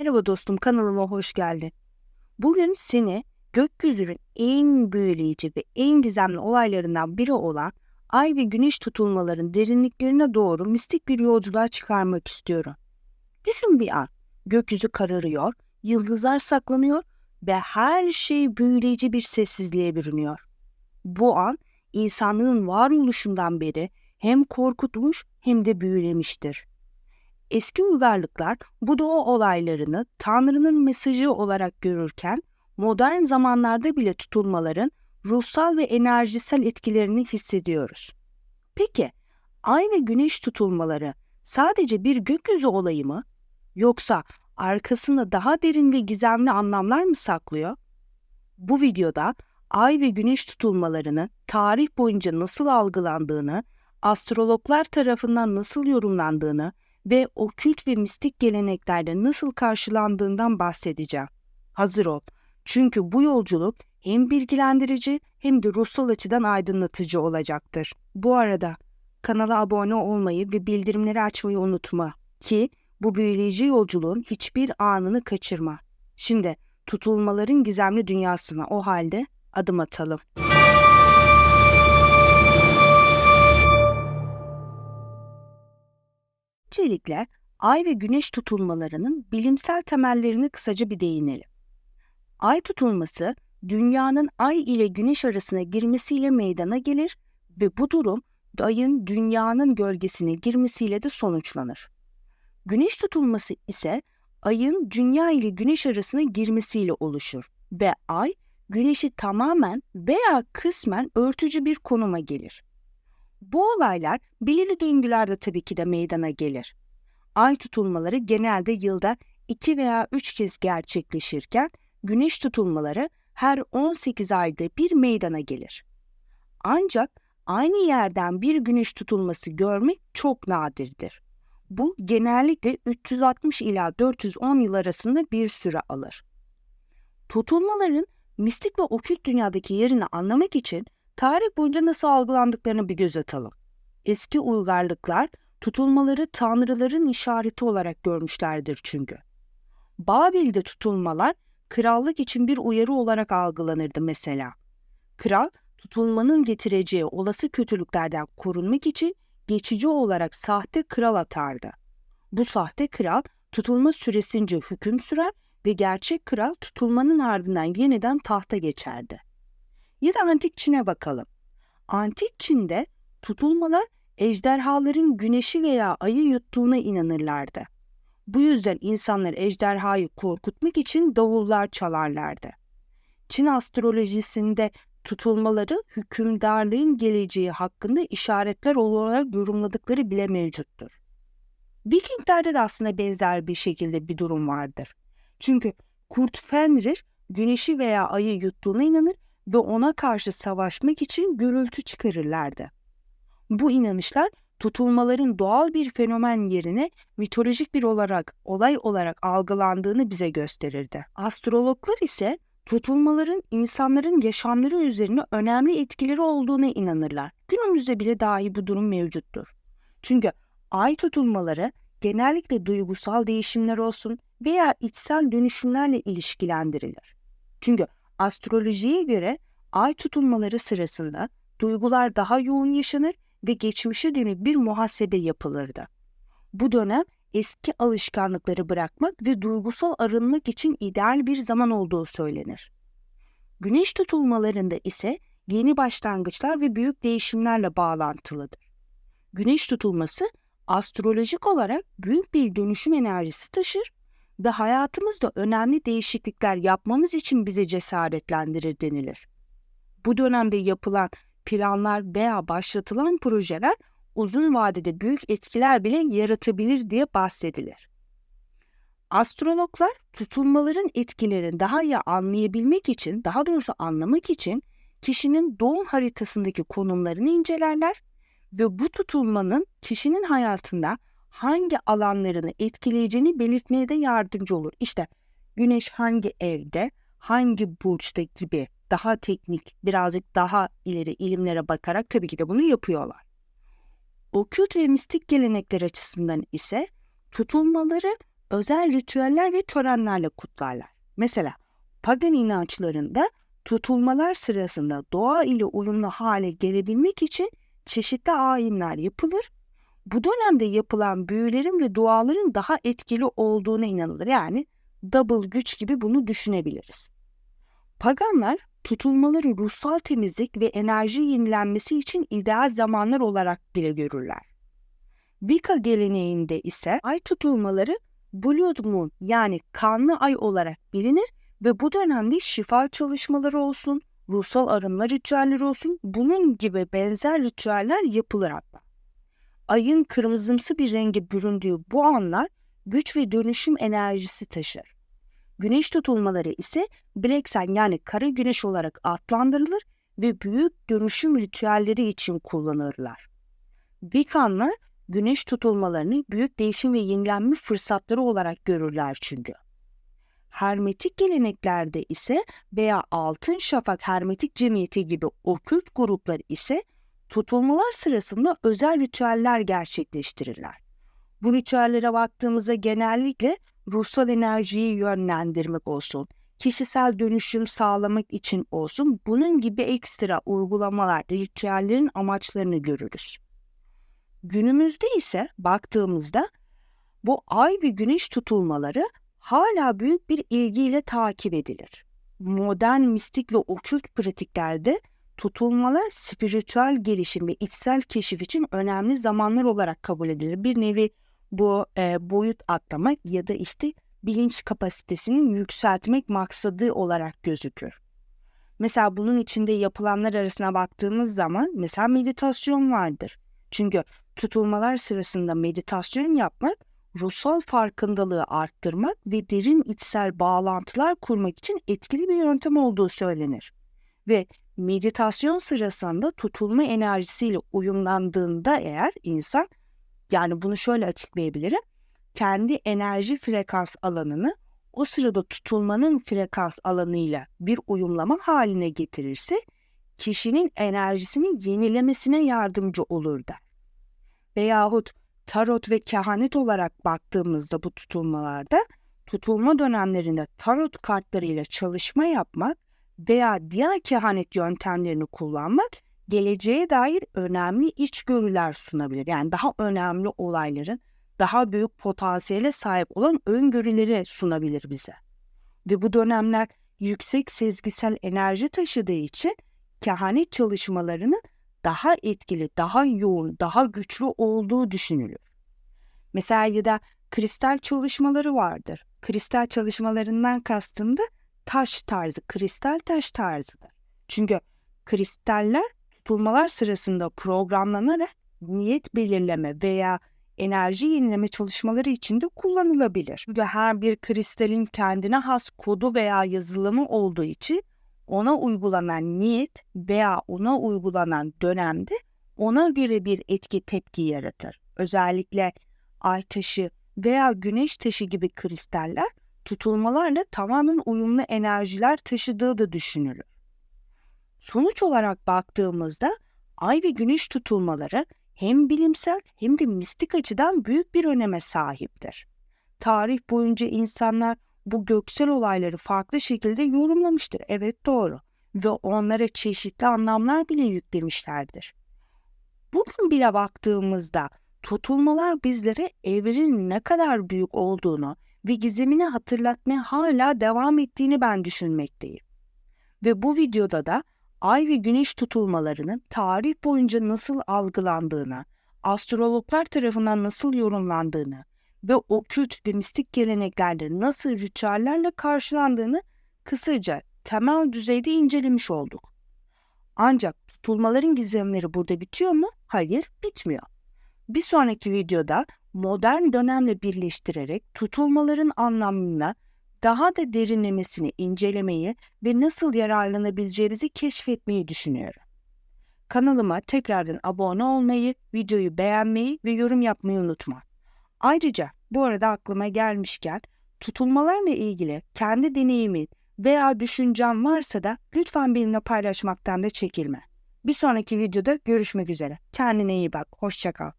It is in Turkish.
Merhaba dostum kanalıma hoş geldin. Bugün seni gökyüzünün en büyüleyici ve en gizemli olaylarından biri olan ay ve güneş tutulmaların derinliklerine doğru mistik bir yolculuğa çıkarmak istiyorum. Düşün bir an, gökyüzü kararıyor, yıldızlar saklanıyor ve her şey büyüleyici bir sessizliğe bürünüyor. Bu an insanlığın varoluşundan beri hem korkutmuş hem de büyülemiştir. Eski uygarlıklar bu doğa olaylarını Tanrı'nın mesajı olarak görürken modern zamanlarda bile tutulmaların ruhsal ve enerjisel etkilerini hissediyoruz. Peki ay ve güneş tutulmaları sadece bir gökyüzü olayı mı yoksa arkasında daha derin ve gizemli anlamlar mı saklıyor? Bu videoda ay ve güneş tutulmalarının tarih boyunca nasıl algılandığını, astrologlar tarafından nasıl yorumlandığını ve okült ve mistik geleneklerde nasıl karşılandığından bahsedeceğim. Hazır ol. Çünkü bu yolculuk hem bilgilendirici hem de ruhsal açıdan aydınlatıcı olacaktır. Bu arada kanala abone olmayı ve bildirimleri açmayı unutma ki bu büyüleyici yolculuğun hiçbir anını kaçırma. Şimdi tutulmaların gizemli dünyasına o halde adım atalım. Öncelikle ay ve güneş tutulmalarının bilimsel temellerini kısaca bir değinelim. Ay tutulması dünyanın ay ile güneş arasına girmesiyle meydana gelir ve bu durum ayın dünyanın gölgesine girmesiyle de sonuçlanır. Güneş tutulması ise ayın dünya ile güneş arasına girmesiyle oluşur ve ay güneşi tamamen veya kısmen örtücü bir konuma gelir. Bu olaylar belirli döngülerde tabii ki de meydana gelir. Ay tutulmaları genelde yılda 2 veya 3 kez gerçekleşirken güneş tutulmaları her 18 ayda bir meydana gelir. Ancak aynı yerden bir güneş tutulması görmek çok nadirdir. Bu genellikle 360 ila 410 yıl arasında bir süre alır. Tutulmaların mistik ve okült dünyadaki yerini anlamak için tarih boyunca nasıl algılandıklarını bir göz atalım. Eski uygarlıklar tutulmaları tanrıların işareti olarak görmüşlerdir çünkü. Babil'de tutulmalar krallık için bir uyarı olarak algılanırdı mesela. Kral tutulmanın getireceği olası kötülüklerden korunmak için geçici olarak sahte kral atardı. Bu sahte kral tutulma süresince hüküm sürer ve gerçek kral tutulmanın ardından yeniden tahta geçerdi. Ya da antik Çin'e bakalım. Antik Çin'de tutulmalar ejderhaların güneşi veya ayı yuttuğuna inanırlardı. Bu yüzden insanlar ejderhayı korkutmak için davullar çalarlardı. Çin astrolojisinde tutulmaları hükümdarlığın geleceği hakkında işaretler olarak yorumladıkları bile mevcuttur. Vikinglerde de aslında benzer bir şekilde bir durum vardır. Çünkü Kurt Fenrir güneşi veya ayı yuttuğuna inanır ve ona karşı savaşmak için gürültü çıkarırlardı. Bu inanışlar tutulmaların doğal bir fenomen yerine mitolojik bir olarak olay olarak algılandığını bize gösterirdi. Astrologlar ise tutulmaların insanların yaşamları üzerine önemli etkileri olduğuna inanırlar. Günümüzde bile dahi bu durum mevcuttur. Çünkü ay tutulmaları genellikle duygusal değişimler olsun veya içsel dönüşümlerle ilişkilendirilir. Çünkü astrolojiye göre ay tutulmaları sırasında duygular daha yoğun yaşanır ve geçmişe dönük bir muhasebe yapılırdı. Bu dönem eski alışkanlıkları bırakmak ve duygusal arınmak için ideal bir zaman olduğu söylenir. Güneş tutulmalarında ise yeni başlangıçlar ve büyük değişimlerle bağlantılıdır. Güneş tutulması astrolojik olarak büyük bir dönüşüm enerjisi taşır ve hayatımızda önemli değişiklikler yapmamız için bizi cesaretlendirir denilir. Bu dönemde yapılan planlar veya başlatılan projeler uzun vadede büyük etkiler bile yaratabilir diye bahsedilir. Astrologlar tutulmaların etkilerini daha iyi anlayabilmek için, daha doğrusu anlamak için kişinin doğum haritasındaki konumlarını incelerler ve bu tutulmanın kişinin hayatında hangi alanlarını etkileyeceğini belirtmeye de yardımcı olur. İşte güneş hangi evde, hangi burçta gibi daha teknik, birazcık daha ileri ilimlere bakarak tabii ki de bunu yapıyorlar. Okült ve mistik gelenekler açısından ise tutulmaları özel ritüeller ve törenlerle kutlarlar. Mesela pagan inançlarında tutulmalar sırasında doğa ile uyumlu hale gelebilmek için çeşitli ayinler yapılır. Bu dönemde yapılan büyülerin ve duaların daha etkili olduğuna inanılır. Yani double güç gibi bunu düşünebiliriz. Paganlar tutulmaları ruhsal temizlik ve enerji yenilenmesi için ideal zamanlar olarak bile görürler. Wicca geleneğinde ise ay tutulmaları Blood Moon yani kanlı ay olarak bilinir ve bu dönemde şifa çalışmaları olsun, ruhsal arınma ritüelleri olsun bunun gibi benzer ritüeller yapılır hatta. Ayın kırmızımsı bir renge büründüğü bu anlar güç ve dönüşüm enerjisi taşır. Güneş tutulmaları ise Black yani kara güneş olarak adlandırılır ve büyük dönüşüm ritüelleri için kullanırlar. Vikanlar güneş tutulmalarını büyük değişim ve yenilenme fırsatları olarak görürler çünkü. Hermetik geleneklerde ise veya Altın Şafak Hermetik Cemiyeti gibi okült gruplar ise tutulmalar sırasında özel ritüeller gerçekleştirirler. Bu ritüellere baktığımızda genellikle ruhsal enerjiyi yönlendirmek olsun, kişisel dönüşüm sağlamak için olsun bunun gibi ekstra uygulamalar, ritüellerin amaçlarını görürüz. Günümüzde ise baktığımızda bu ay ve güneş tutulmaları hala büyük bir ilgiyle takip edilir. Modern mistik ve okült pratiklerde tutulmalar spiritüel gelişim ve içsel keşif için önemli zamanlar olarak kabul edilir. Bir nevi bu e, boyut atlamak ya da işte bilinç kapasitesini yükseltmek maksadı olarak gözükür. Mesela bunun içinde yapılanlar arasına baktığımız zaman mesela meditasyon vardır. Çünkü tutulmalar sırasında meditasyon yapmak ruhsal farkındalığı arttırmak ve derin içsel bağlantılar kurmak için etkili bir yöntem olduğu söylenir. Ve meditasyon sırasında tutulma enerjisiyle uyumlandığında eğer insan yani bunu şöyle açıklayabilirim. Kendi enerji frekans alanını o sırada tutulmanın frekans alanıyla bir uyumlama haline getirirse kişinin enerjisini yenilemesine yardımcı olur der. Veyahut tarot ve kehanet olarak baktığımızda bu tutulmalarda tutulma dönemlerinde tarot kartlarıyla çalışma yapmak veya diğer kehanet yöntemlerini kullanmak geleceğe dair önemli içgörüler sunabilir. Yani daha önemli olayların daha büyük potansiyele sahip olan öngörüleri sunabilir bize. Ve bu dönemler yüksek sezgisel enerji taşıdığı için kehanet çalışmalarının daha etkili, daha yoğun, daha güçlü olduğu düşünülür. Mesela ya da kristal çalışmaları vardır. Kristal çalışmalarından kastım da taş tarzı, kristal taş tarzıdır. Çünkü kristaller tutulmalar sırasında programlanarak niyet belirleme veya enerji yenileme çalışmaları için de kullanılabilir. Çünkü her bir kristalin kendine has kodu veya yazılımı olduğu için ona uygulanan niyet veya ona uygulanan dönemde ona göre bir etki tepki yaratır. Özellikle ay taşı veya güneş taşı gibi kristaller tutulmalarla tamamen uyumlu enerjiler taşıdığı da düşünülür. Sonuç olarak baktığımızda ay ve güneş tutulmaları hem bilimsel hem de mistik açıdan büyük bir öneme sahiptir. Tarih boyunca insanlar bu göksel olayları farklı şekilde yorumlamıştır. Evet doğru. Ve onlara çeşitli anlamlar bile yüklemişlerdir. Bugün bile baktığımızda tutulmalar bizlere evrenin ne kadar büyük olduğunu ve gizemini hatırlatmaya hala devam ettiğini ben düşünmekteyim. Ve bu videoda da ay ve güneş tutulmalarının tarih boyunca nasıl algılandığını, astrologlar tarafından nasıl yorumlandığını ve okült ve mistik geleneklerde nasıl ritüellerle karşılandığını kısaca temel düzeyde incelemiş olduk. Ancak tutulmaların gizemleri burada bitiyor mu? Hayır, bitmiyor. Bir sonraki videoda modern dönemle birleştirerek tutulmaların anlamına daha da derinlemesini incelemeyi ve nasıl yararlanabileceğimizi keşfetmeyi düşünüyorum. Kanalıma tekrardan abone olmayı, videoyu beğenmeyi ve yorum yapmayı unutma. Ayrıca bu arada aklıma gelmişken tutulmalarla ilgili kendi deneyimin veya düşüncen varsa da lütfen benimle paylaşmaktan da çekinme. Bir sonraki videoda görüşmek üzere. Kendine iyi bak. Hoşçakal.